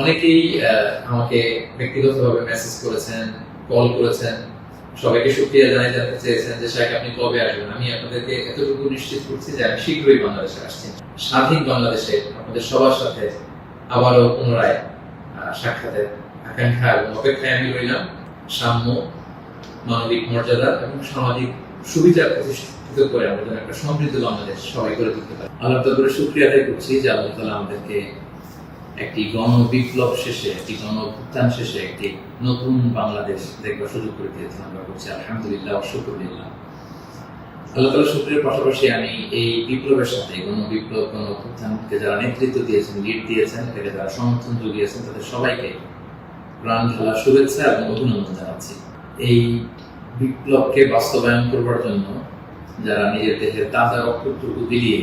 অনেকেই আমাকে ব্যক্তিগতভাবে মেসেজ করেছেন কল করেছেন। সবাইকে সুক্রিয়া জানাই জানতে চেয়েছেন যে শাহেখ আপনি কবে আসবেন? আমি আপনাদেরকে এতটুকু নিশ্চিত করছি যে, আমি শীঘ্রই বাংলাদেশে আসছি। স্বাধীন বাংলাদেশে আপনাদের সবার সাথে আবারও পুনরায় সাক্ষাতের আকাঙ্ক্ষা এবং অপেক্ষায় আমি রইলাম। সাম্য, মানবিক মর্যাদা এবং সামাজিক সুবিধা প্রতিষ্ঠিত করে যেন একটা সমৃদ্ধ বাংলাদেশ সবাই করে তুলতে পারি। আল্লাহ তাআলার শুকরিয়া আদায় করছি যে, আল্লাহ তাআলা আমাদেরকে একটি গণ বিপ্লব শেষে, একটি গণ অভ্যুত্থান শেষে একটি নতুন বাংলাদেশ দেখবার সুযোগ করে দিয়েছেন আমরা করছি আলহামদুলিল্লাহ শুক্রিল্লাহ আল্লাহ তাআলা শুক্রিয়ার পাশাপাশি আমি এই বিপ্লবের সাথে গণ বিপ্লব গণ অভ্যুত্থানকে যারা নেতৃত্ব দিয়েছেন লিড দিয়েছেন, এটাকে যারা সমর্থন জুগিয়েছেন, তাদের সবাইকে প্রাণ ঢালা শুভেচ্ছা এবং অভিনন্দন জানাচ্ছি। এই বিপ্লবকে বাস্তবায়ন করবার জন্য যারা নিজের দেহের তাজা রক্তটুকু বিলিয়ে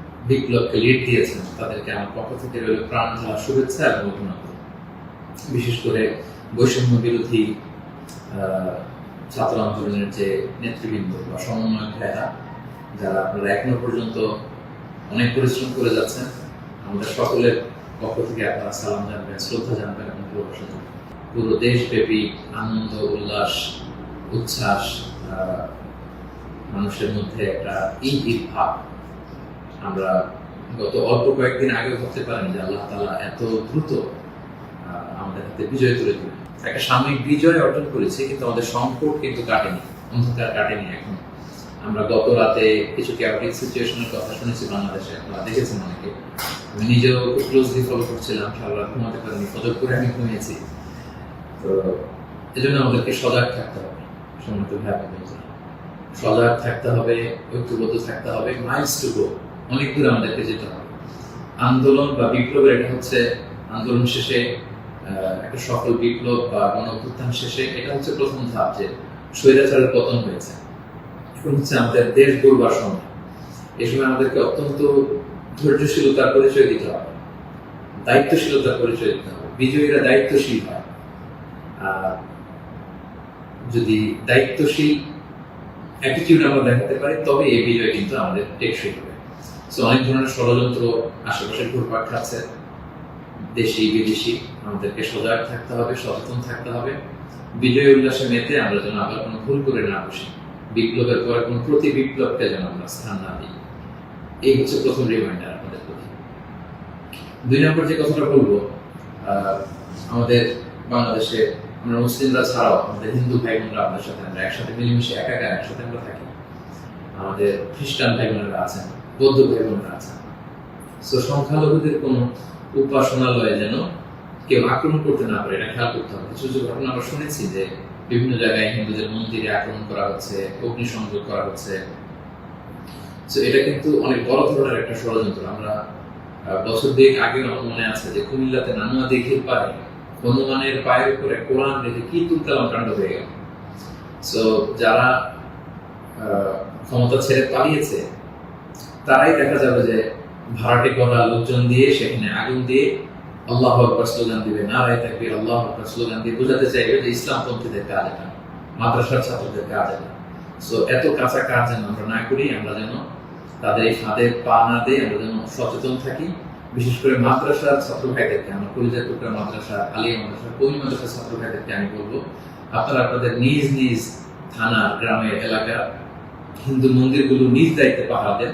বিপ্লবকে লিড দিয়েছেন, তাদেরকে আমার পক্ষ থেকে রইল প্রাণ ঢালা শুভেচ্ছা এবং অভিনন্দন। বিশেষ করে বৈষম্য বিরোধী ছাত্র আন্দোলনের যে নেতৃবৃন্দ বা সমন্বয় ভাইয়েরা, যারা আপনারা এখনও পর্যন্ত অনেক পরিশ্রম করে যাচ্ছেন আমাদের সকলের পক্ষ থেকে আপনারা সালাম জানবেন, শ্রদ্ধা জানবেন এবং ভালোবাসা জানবেন। পুরো দেশব্যাপী আনন্দ, উল্লাস, উচ্ছ্বাস মানুষের মধ্যে একটা ঈদ ভাব আমরা গত অল্প কয়েকদিন আগে ভাবতে পারিনি যে আল্লাহ তালা এত দ্রুত আমাদের হাতে বিজয় তুলে দিলেন একটা সাময়িক বিজয় অর্জন করেছি, কিন্তু আমাদের সংকট কিন্তু কাটেনি, অন্ধকার কাটেনি এখন। আমরা গত রাতে কিছু ক্যাপিটিক সিচুয়েশনের কথা শুনেছি বাংলাদেশে, আপনারা দেখেছেন অনেকে। আমি নিজেও ক্লোজলি ফলো করছিলাম, সারা রাত ঘুমাতে পারিনি, ফজর করে আমি ঘুমিয়েছি। তো এই জন্য আমাদেরকে সজাগ থাকতে হবে, সম্মত বন্ধুরা। সজাগ থাকতে হবে, ঐক্যবদ্ধ থাকতে হবে মাইলস টু গো অনেক দূর আমাদেরকে যেতে হবে। আন্দোলন বা বিপ্লবের এটা হচ্ছে আন্দোলন শেষে একটা সফল বিপ্লব বা গণ শেষে এটা হচ্ছে প্রথম ধাপ যে স্বৈরাচারের পতন হয়েছে। এখন হচ্ছে আমাদের দেশ গড়বার সময়। এই সময় আমাদেরকে অত্যন্ত ধৈর্যশীলতার পরিচয় দিতে হবে। দায়িত্বশীলতার পরিচয় দিতে হবে। বিজয়ীরা দায়িত্বশীল হয়। আর যদি দায়িত্বশীল অ্যাটিটিউড আমরা দেখাতে পারি তবে এই বিজয় কিন্তু আমাদের টেকসই হবে। সো অনেক ধরনের ষড়যন্ত্র আশেপাশে ঘুরপাক খাচ্ছে। দেশি, বিদেশি, আমাদেরকে সজাগ থাকতে হবে, সচেতন থাকতে হবে। বিজয় উল্লাসে মেতে আমরা যেন আবার কোনো ভুল করে না বসি। বিপ্লবের পরে কোনো প্রতি বিপ্লবকে যেন আমরা স্থান না দিই। এই হচ্ছে প্রথম রিমাইন্ডার আপনাদের প্রতি। দুই নম্বর যে কথাটা বলব আমাদের বাংলাদেশে আমরা মুসলিমরা ছাড়াও আমাদের হিন্দু ভাই বোনরা আমাদের সাথে আমরা একসাথে মিলেমিশে একাকার একসাথে আমরা থাকি। আমাদের খ্রিস্টান ভাই বোনেরা আছেন। বৌদ্ধ ভাই বোনেরা তো সংখ্যালঘুদের কোনো উপাসনালয়ে যেন কেউ আক্রমণ করতে না পারে, এটা খেয়াল করতে হবে। কিছু কিছু ঘটনা আমরা শুনেছি যে বিভিন্ন জায়গায় হিন্দুদের মন্দিরে আক্রমণ করা হচ্ছে, অগ্নিসংযোগ করা হচ্ছে। তো এটা কিন্তু অনেক বড় ধরনের একটা ষড়যন্ত্র। আমরা বছর দুয়েক আগেও আমার মনে আছে যে কুমিল্লাতে নানুয়া দিঘির পারে হনুমানের পায়ের উপরে কোরআন রেখে কি তুলকালাম কাণ্ড হয়ে গেল। সো যারা ক্ষমতা ছেড়ে পালিয়েছে তারাই দেখা যাবে যে ভাড়াটে করা লোকজন দিয়ে সেখানে আগুন দিয়ে আল্লাহ আকবর স্লোগান দিবে। নারায় থাকবে আল্লাহ আকবর স্লোগান দিয়ে বোঝাতে চাইবে যে ইসলাম ইসলামপন্থীদের কাজ এটা, মাদ্রাসার ছাত্রদের কাজ এটা। সো এত কাঁচা কাজ যেন আমরা না করি, আমরা যেন তাদের এই ফাঁদে পা না দিয়ে আমরা যেন সচেতন থাকি। বিশেষ করে মাদ্রাসার ছাত্র ভাইদেরকে, আমরা কলিজা টুকরা মাদ্রাসা, আলিয়া মাদ্রাসা, কবি মাদ্রাসার ছাত্র ভাইদেরকে আমি বলব, আপনারা আপনাদের নিজ নিজ থানা গ্রামের এলাকার হিন্দু মন্দিরগুলো নিজ দায়িত্বে পাহারা দেন।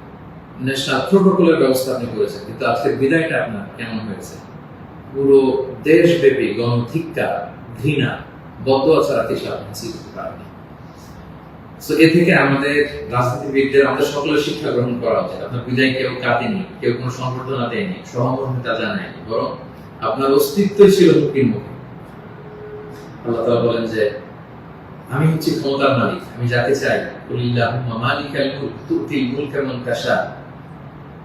ন্যাশনাল প্রোটোকলের ব্যবস্থা আপনি করেছেন, কিন্তু আজকের বিদায়টা আপনার কেমন হয়েছে? পুরো দেশব্যাপী গণধিক্কা ঘৃণা বদয়া ছাড়া কিছু আপনি So, এ থেকে আমাদের রাজনীতিবিদদের, আমাদের সকলের শিক্ষা গ্রহণ করা উচিত। আপনার বিদায় কেউ কাঁদেনি, কেউ কোনো সংবর্ধনা দেয়নি, সহমর্মিতা জানায়নি, বরং আপনার অস্তিত্বই ছিল হুকির মুখে। আল্লাহ তাআলা বলেন যে, আমি হচ্ছি ক্ষমতার মালিক, আমি যাকে চাই, কুলিল্লাহুম্মা মালিকাল মুলক তুতিল মুলকা মান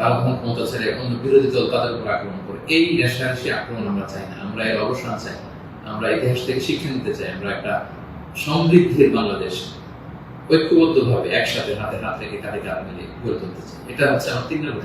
ক্ষমতা ছেড়ে অন্য বিরোধী দল তাদের উপর আক্রমণ করে। এই রেশারেশি আক্রমণ আমরা চাই না। আমরা এর অবসান চাই আমরা ইতিহাস থেকে শিক্ষা নিতে চাই। আমরা একটা সমৃদ্ধির বাংলাদেশ ঐক্যবদ্ধভাবে একসাথে হাতে হাত রেখে কাঁধে মিলিয়ে গড়ে তুলতে চাই। এটা হচ্ছে আমার তিন নম্বর